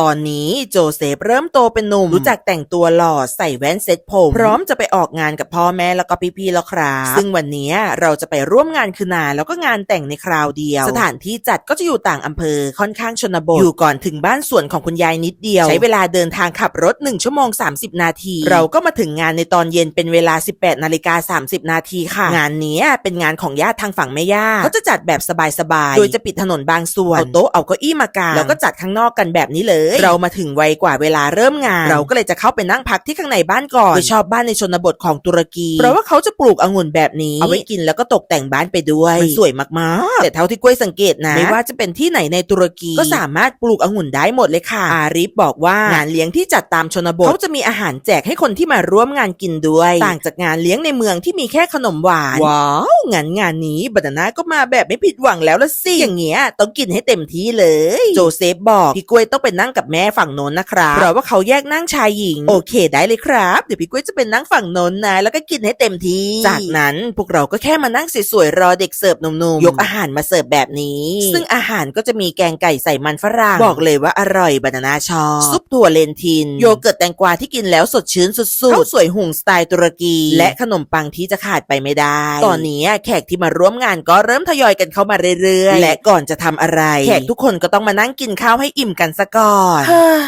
ตอนนี้โจเซฟเริ่มโตเป็นหนุ่มรู้จักแต่งตัวหล่อใส่แว่นเซ็ตผมพร้อมจะไปออกงานกับพ่อแม่แล้วก็พี่ๆแล้วครับซึ่งวันนี้เราจะไปร่วมงานคือนาแล้วก็งานแต่งในคราวเดียว สถานที่จัดก็จะอยู่ต่างอำเภอค่อนข้างชนบทอยู่ก่อนถึงบ้านสวนของคุณยายนิดเดียว ใช้เวลาเดินทางขับรถ1ชั่วโมง 30 นาที เราก็มาถึงงานในตอนเย็นเป็นเวลา 18นาฬิกา30 นาทีค่ะ งานนี้เป็นงานของญาติทางฝั่งแม่ย่าเขาจะจัดแบบสบายๆโดยจะปิดถนนบางส่วนเอาโต๊ะเอาเก้าอี้มากางแล้วก็จัดข้างนอกกันแบบนี้เลยเรามาถึงไวกว่าเวลาเริ่มงาน เราก็เลยจะเข้าไปนั่งพักที่ข้างในบ้านก่อนโดยชอบบ้านในชนบทของตุรกี เพราะว่าเขาจะปลูกองุ่นแบบนี้ เอาไว้กินแล้วก็ตกแต่งบ้านไปด้วยมันสวยมากๆ แต่เท่าที่กล้วยสังเกตนะ ไม่ว่าจะเป็นที่ไหนในตุรกีก็สามารถปลูกองุ่นได้หมดเลยค่ะ อาริฟบอกว่างานเลี้ยงที่จัดตามชนบทเขาจะมีอาหารแจกให้คนที่มาร่วมงานกินด้วย ต่างจากงานเลี้ยงในเมืองที่มีแค่ขนมหวานว้าวงานงานนี้บานาน่าก็มาแบบไม่ผิดหวังแล้วละสิอย่างเงี้ยต้องกินให้เต็มที่เลย โจเซฟบอกพี่กล้วยต้องไปนั่งกับแม่ฝั่งโน้นนะครับเพราะว่าเขาแยกนั่งชายหญิง โอเคได้เลยครับ เดี๋ยวพี่กล้วยจะเป็นนั่งฝั่งโน้นนะ แล้วก็กินให้เต็มที่ จากนั้นพวกเราก็แค่มานั่งสวยๆรอเด็กเสิร์ฟหนุ่มๆยกอาหารมาเสิร์ฟแบบนี้ ซึ่งอาหารก็จะมีแกงไก่ใส่มันฝรั่งบอกเลยว่าอร่อยบานาน่าชอบซุปถั่วเลนทิน โยเกิร์ตแตงกวาที่กินแล้วสดชื่นสุดๆข้าวสวยหุงสไตล์ตุรกี และขนมปังที่จะขาดไปไม่ได้ ตอนนี้แขกที่มาร่วมงานก็เริ่มทยอยกันเข้ามาเรื่อยๆ และก่อนจะทำอะไร แขกทุกคนก็ต้องมานั่งกินข้าวให้อิ่มกันซะก่อน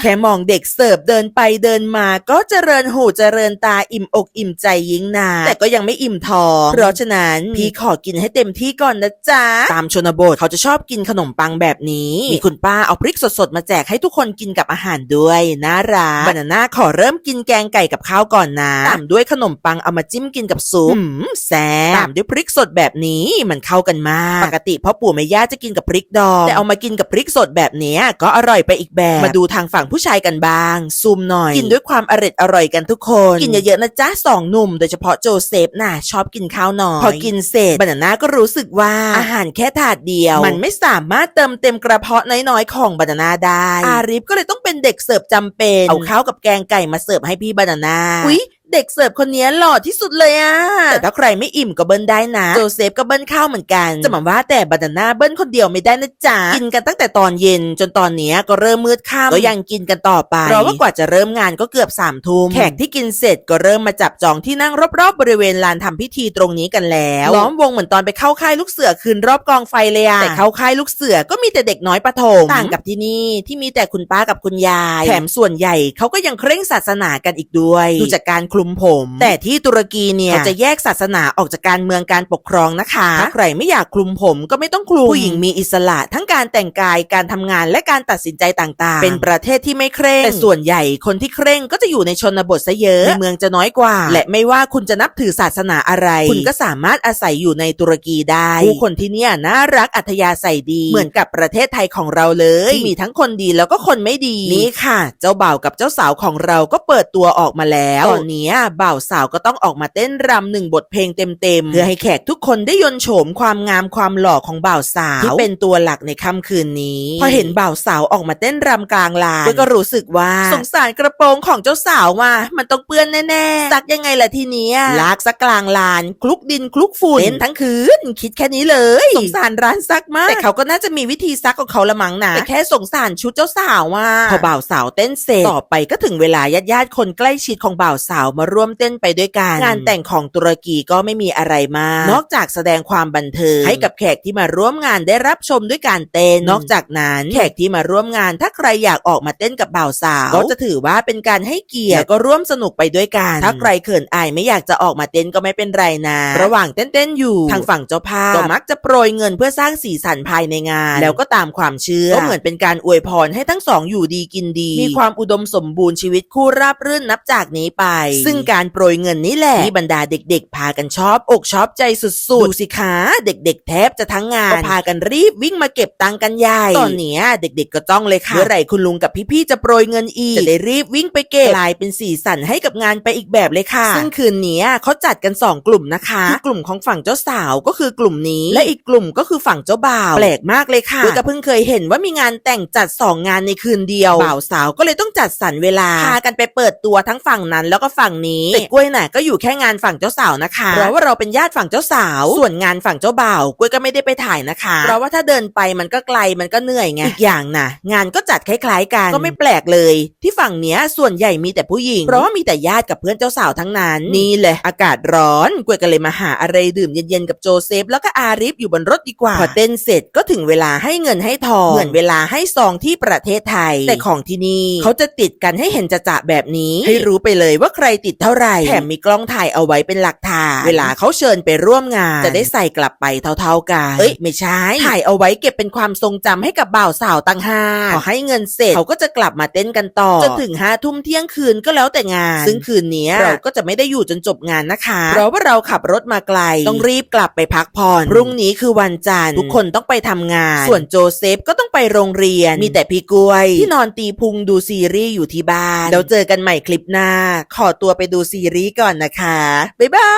แค่มองเด็กเสิร์ฟเดินไปเดินมาก็เจริญหูเจริญตาอิ่มอกอิ่มใจยิ่งนาแต่ก็ยังไม่อิ่มท้อง เพราะฉะนั้นพี่ขอกินให้เต็มที่ก่อนนะจ๊ะ ตามชนบทเขาจะชอบกินขนมปังแบบนี้ มีคุณป้าเอาพริกสดๆมาแจกให้ทุกคนกินกับอาหารด้วยน่ารักบานาน่าขอเริ่มกินแกงไก่กับข้าวก่อนนะตามด้วยขนมปังเอามาจิ้มกินกับซุปอืมแซ่บตามด้วยพริกสดแบบนี้มันเข้ากันมาก ปกติพ่อปู่แม่ย่าจะกินกับพริกดองแต่เอามากินกับพริกสดแบบเนี้ยก็อร่อยไปอีกแบบมาดูทางฝั่งผู้ชายกันบ้าง ซูมหน่อย กินด้วยความอร่อยอร่อยกันทุกคน กินเยอะๆนะจ๊ะสองหนุ่ม โดยเฉพาะโจเซฟน่ะชอบกินข้าวน้อย พอกินเสร็จบานาน่าก็รู้สึกว่าอาหารแค่ถาดเดียว มันไม่สามารถเติมเต็มกระเพาะน้อยๆของบานาน่าได้ อาริฟก็เลยต้องเป็นเด็กเสิร์ฟจำเป็น เอาข้าวกับแกงไก่มาเสิร์ฟให้พี่บานาน่าอุ๊ย เด็กเสิร์ฟคนนี้หล่อที่สุดเลยอะแต่ถ้าใครไม่อิ่มก็เบิ้ลได้นะโจเซฟก็เบิ้ลข้าวเหมือนกัน จะมาว่าแต่บานาน่าเบิ้ลคนเดียวไม่ได้นะจ๊ะกินกันตั้งแต่ตอนเย็นจนตอนเนี้ยก็เริ่มมืดค่ำก็ยังกินกันต่อไปเพราะว่ากว่าจะเริ่มงานก็เกือบสามทุ่มแขกที่กินเสร็จก็เริ่มมาจับจองที่นั่งรอบๆบริเวณลานทำพิธีตรงนี้กันแล้วล้อมวงเหมือนตอนไปเข้าค่ายลูกเสือคืนรอบกองไฟเลยอะแต่เข้าค่ายลูกเสือก็มีแต่เด็กน้อยประถมต่างกับที่นี่ที่มีแต่คุณป้ากับคุณยาย แถมส่วนใหญ่เขาก็ยังเคร่งศาสนากันอีกด้วยดูจากการคลุมผม แต่ที่ตุรกีเนี่ยเขาจะแยกศาสนาออกจากการเมืองการปกครองนะคะถ้าใครไม่อยากคลุมผมก็ไม่ต้องคลุมผู้หญิงมีอิสระ ทั้งการแต่งกายการทำงานและการตัดสินใจต่างๆ เป็นประเทศที่ไม่เคร่งแต่ส่วนใหญ่คนที่เคร่งก็จะอยู่ในชนบทซะเยอะในเมืองจะน้อยกว่า และไม่ว่าคุณจะนับถือศาสนาอะไร คุณก็สามารถอาศัยอยู่ในตุรกีได้ผู้คนที่เนี่ยน่ารักอัธยาศัยดี เหมือนกับประเทศไทยของเราเลยที่มีทั้งคนดีแล้วก็คนไม่ดีนี่ค่ะ เจ้าบ่าวกับเจ้าสาวของเราก็เปิดตัวออกมาแล้วตอนนี้บ่าวสาวก็ต้องออกมาเต้นรำหนึ่งบทเพลงเต็มๆ เพื่อให้แขกทุกคนได้ยนต์โฉมความงามความหล่อของบ่าวสาว ที่เป็นตัวหลักในค่ำคืนนี้ พอเห็นบ่าวสาวออกมาเต้นรำกลางลานก็รู้สึกว่าสงสารกระโปรงของเจ้าสาวว่ะมันต้องเปื้อนแน่ๆซักยังไงล่ะทีเนี้ยลากซักกลางลาน คลุกดินคลุกฝุ่นเต้นทั้งคืน คิดแค่นี้เลยสงสารร้านซักมากแต่เขาก็น่าจะมีวิธีซักของเขาละมั้งนะแต่แค่สงสารชุดเจ้าสาวว่ะพอบ่าวสาวเต้นเสร็จต่อไปก็ถึงเวลาญาติญาติๆคนใกล้ชิดของบ่าวสาวมาร่วมเต้นไปด้วยกัน งานแต่งของตุรกีก็ไม่มีอะไรมาก นอกจากแสดงความบันเทิงให้กับแขกที่มาร่วมงานได้รับชมด้วยการเต้น นอกจากนั้นแขกที่มาร่วมงานถ้าใครอยากออกมาเต้นกับบ่าวสาว ก็จะถือว่าเป็นการให้เกียรติแล้วก็ร่วมสนุกไปด้วยกัน ถ้าใครเขินอายไม่อยากจะออกมาเต้นก็ไม่เป็นไรนะ ระหว่างเต้นๆอยู่ ทางฝั่งเจ้าภาพก็มักจะโปรยเงินเพื่อสร้างสีสันภายในงาน แล้วก็ตามความเชื่อก็เหมือนเป็นการอวยพรให้ทั้งสองอยู่ดีกินดี มีความอุดมสมบูรณ์ชีวิตคู่ราบรื่นนับจากนี้ไปซึ่งการโปรยเงินนี้แหละที่บรรดาเด็กๆ พากันชอบอกชอบใจสุดๆ ดูสิคะเด็กๆ แทบจะทั้งงานก็พากันรีบวิ่งมาเก็บตังค์กันใหญ่ตอนเนี้ยเด็กๆก็จ้องเลยค่ะเมื่อไหร่คุณลุงกับพี่ๆจะโปรยเงินอีกจะได้รีบวิ่งไปเก็บกลายเป็นสีสันให้กับงานไปอีกแบบเลยค่ะ ซึ่งคืนนี้เขาจัดกัน 2 กลุ่มนะคะคือกลุ่มของฝั่งเจ้าสาวก็คือกลุ่มนี้ และอีกกลุ่มก็คือฝั่งเจ้าบ่าวแปลกมากเลยค่ะก็เพิ่งเคยเห็นว่ามีงานแต่งจัด 2 งานในคืนเดียวบ่าวสาวก็เลยต้องจัดสรรเวลาพากันไปเปิดตัวทั้งฝั่งนั้น แล้วก็ฝั่งฝั่งนี้แต่กล้วยน่ะก็อยู่แค่งานฝั่งเจ้าสาวนะคะเพราะว่าเราเป็นญาติฝั่งเจ้าสาว ส่วนงานฝั่งเจ้าบ่าวกล้วยก็ไม่ได้ไปถ่ายนะคะ เพราะว่าถ้าเดินไปมันก็ไกลมันก็เหนื่อยไงอีกอย่างน่ะ งานก็จัดคล้ายๆกันก็ไม่แปลกเลย ที่ฝั่งเนี้ยส่วนใหญ่มีแต่ผู้หญิง เพราะว่ามีแต่ญาติกับเพื่อนเจ้าสาวทั้งนั้นนี่เลยอากาศร้อนกล้วยก็เลยมาหาอะไรดื่มเย็นๆกับโจเซฟแล้วก็อาริฟอยู่บนรถดีกว่าพอเต้นเสร็จก็ถึงเวลาให้เงินให้ทองเหมือนเวลาให้ซองที่ประเทศไทย แต่ของที่นี่เขาจะติดกันให้เห็นจะๆแบบนี้ ให้รู้ไปเลยว่าใครติดเท่าไหร่แถมมีกล้องถ่ายเอาไว้เป็นหลักฐาน เวลาเขาเชิญไปร่วมงาน จะได้ใส่กลับไปเท่าๆกันเอ้ยไม่ใช่ถ่ายเอาไว้เก็บเป็นความทรงจำให้กับบ่าวสาวตั้งห้าพอให้เงินเสร็จเขาก็จะกลับมาเต้นกันต่อจนถึงห้าทุ่มเที่ยงคืนก็แล้วแต่งาน ซึ่งคืนเนี้ยเราก็จะไม่ได้อยู่จนจบงานนะคะเพราะว่าเราขับรถมาไกล ต้องรีบกลับไปพักผ่อนพรุ่งนี้คือวันจันทร์ทุกคนต้องไปทำงาน ส่วนโจเซฟก็ต้องไปโรงเรียน มีแต่พี่กล้วย ที่นอนตีพุงดูซีรีส์อยู่ที่บ้านแล้วเจอกันใหม่คลิปหน้า ขอตัวไปดูซีรีส์ก่อนนะคะ บ๊ายบา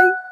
ย